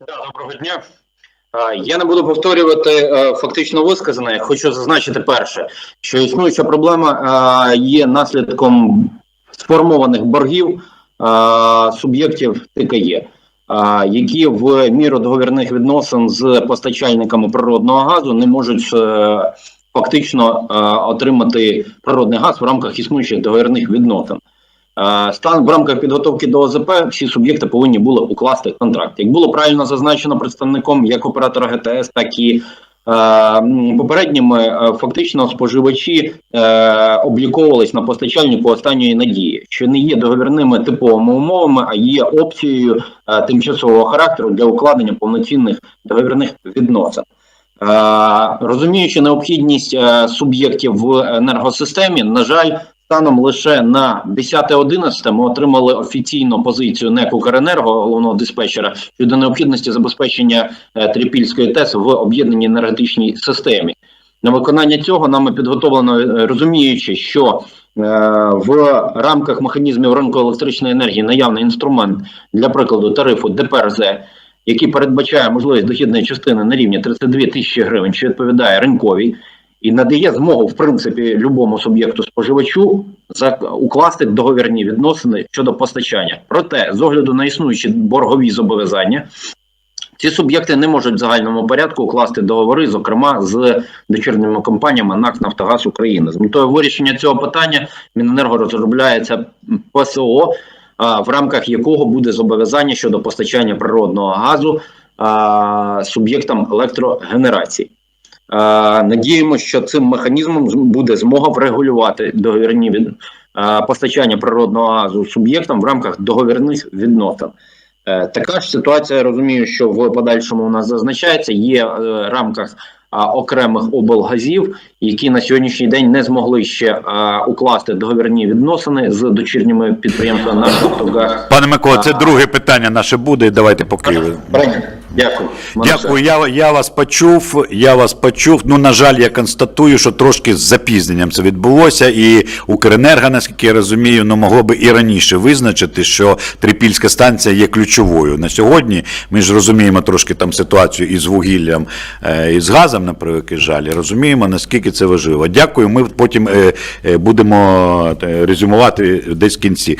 Доброго дня. Я не буду повторювати е, фактично висказане. Хочу зазначити перше, що існуюча проблема е, є наслідком сформованих боргів е, суб'єктів ТКЄ, які в міру договірних відносин з постачальниками природного газу не можуть фактично отримати природний газ в рамках існуючих договірних відносин. Е, Стан в рамках підготовки до ОЗП всі суб'єкти повинні були укласти контракт. Як було правильно зазначено представником як оператора ГТС, так і е, попередніми, е, фактично споживачі обліковувались на постачальнику останньої надії, що не є договірними типовими умовами, а є опцією тимчасового характеру для укладення повноцінних договірних відносин. Розуміючи необхідність суб'єктів в енергосистемі, на жаль, станом лише на 10-11 ми отримали офіційну позицію НЕК «Укренерго», головного диспетчера, щодо необхідності забезпечення е, Трипільської ТЕС в об'єднаній енергетичній системі. На виконання цього нами підготовлено, е, розуміючи, що е, в рамках механізмів ринку електричної енергії наявний інструмент для прикладу тарифу ДПРЗ, який передбачає можливість дохідної частини на рівні 32 тисячі гривень, що відповідає ринковій, і надає змогу, в принципі, любому суб'єкту споживачу укласти договірні відносини щодо постачання. Проте, з огляду на існуючі боргові зобов'язання, ці суб'єкти не можуть в загальному порядку укласти договори, зокрема з дочірніми компаніями НАК Нафтогаз України. З метою вирішення цього питання Міненерго розробляється ПСО, в рамках якого буде зобов'язання щодо постачання природного газу суб'єктам електрогенерації. Е, Надіємося, що цим механізмом буде змога врегулювати договірні від е, постачання природного газу суб'єктам в рамках договірних відносин. Е, Така ж ситуація, я розумію, що в подальшому у нас зазначається, є в рамках окремих облгазів, які на сьогоднішній день не змогли ще укласти договірні відносини з дочірніми підприємствами «Наш Нафтогаз». Пане Микола, це друге питання наше буде. Давайте поки. Прийнято. Дякую. Дякую, я, я вас почув. Я вас почув. Ну, на жаль, я констатую, що трошки з запізненням це відбулося, і Укренерго, наскільки я розумію, ну могло би і раніше визначити, що Трипільська станція є ключовою на сьогодні. Ми ж розуміємо трошки там ситуацію із вугіллям е, і з газом, на превеликий жаль. Розуміємо, наскільки це важливо. Дякую. Ми потім е, е, будемо резюмувати десь в кінці.